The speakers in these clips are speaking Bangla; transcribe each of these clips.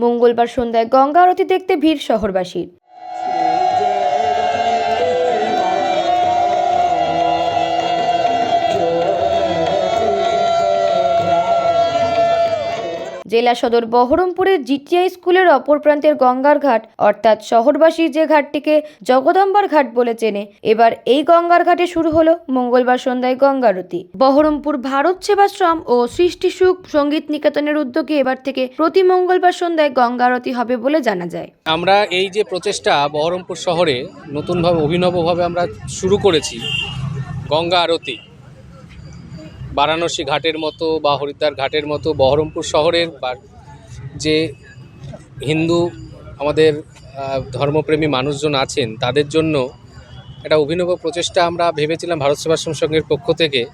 মঙ্গলবার সন্ধ্যায় গঙ্গা আরতি দেখতে ভিড় শহরবাসীর। জেলা সদর বহরমপুরের জিটিআই স্কুলের অপর প্রান্তের গঙ্গার ঘাট, অর্থাৎ শহরবাসী যে ঘাটটিকে জগদম্বার ঘাট বলে চেনে, এবার এই গঙ্গার ঘাটে শুরু হলো মঙ্গলবার সন্ধ্যায় গঙ্গারতি বহরমপুর ভারত সেবাশ্রম ও সৃষ্টি সুখ সংগীত নিকেতনের উদ্যোগে এবার থেকে প্রতি মঙ্গলবার সন্ধ্যায় গঙ্গারতি হবে বলে জানা যায়। আমরা এই যে প্রচেষ্টা বহরমপুর শহরে নতুনভাবে, অভিনবভাবে আমরা শুরু করেছি গঙ্গা আরতি বারাণসী ঘাটের মতো বা হরিদ্বার ঘাটের মতো বহরমপুর শহরের বা- যে হিন্দু আমাদের ধর্মপ্রেমী মানুষজন আছেন, তাদের জন্য একটা অভিনব প্রচেষ্টা আমরা ভেবেছিলাম ভারত সেবাশ্রম সংঘের পক্ষ থেকে।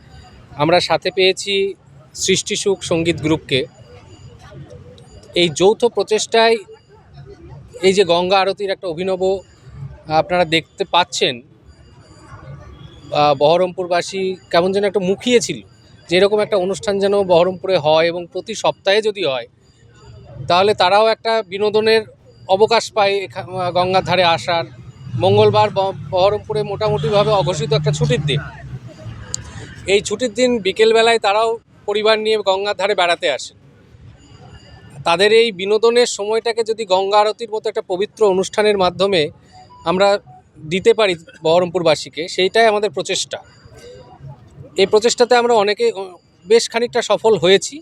আমরা সাথে পেয়েছি সৃষ্টিসুখ সংগীত গ্রুপকে। এই যৌথ প্রচেষ্টায় এই যে গঙ্গা আরতির একটা অভিনব, আপনারা দেখতে পাচ্ছেন বহরমপুরবাসী কেমন যেন একটা মুখিয়ে ছিল যে এরকম একটা অনুষ্ঠান যেন বহরমপুরে হয় এবং প্রতি সপ্তাহে যদি হয়, তাহলে তারাও একটা বিনোদনের অবকাশ পায় গঙ্গার ধারে আসার। মঙ্গলবার বহরমপুরে মোটামুটিভাবে অঘোষিত একটা ছুটির দিন। এই ছুটির দিন বিকেলবেলায় তারাও পরিবার নিয়ে গঙ্গার ধারে বেড়াতে আসে তাদের এই বিনোদনের সময়টাকে যদি গঙ্গা আরতির মতো একটা পবিত্র অনুষ্ঠানের মাধ্যমে আমরা দিতে পারি বহরমপুরবাসীকে, সেইটাই আমাদের প্রচেষ্টা। প্রচেষ্টাতে আমরা অনেকে বেশ খানিকটা সফল হয়েছি।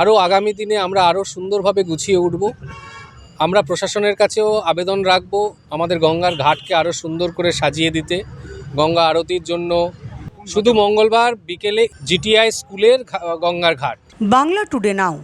আরও আগামী দিনে আমরা আরও সুন্দরভাবে গুছিয়ে উঠব। আমরা প্রশাসনের কাছেও আবেদন রাখব আমাদের গঙ্গার ঘাটকে আরও সুন্দর করে সাজিয়ে দিতে। গঙ্গা আরতির জন্য শুধু মঙ্গলবার বিকেলে জিটিআই স্কুলের গঙ্গার ঘাট। Bangla today now.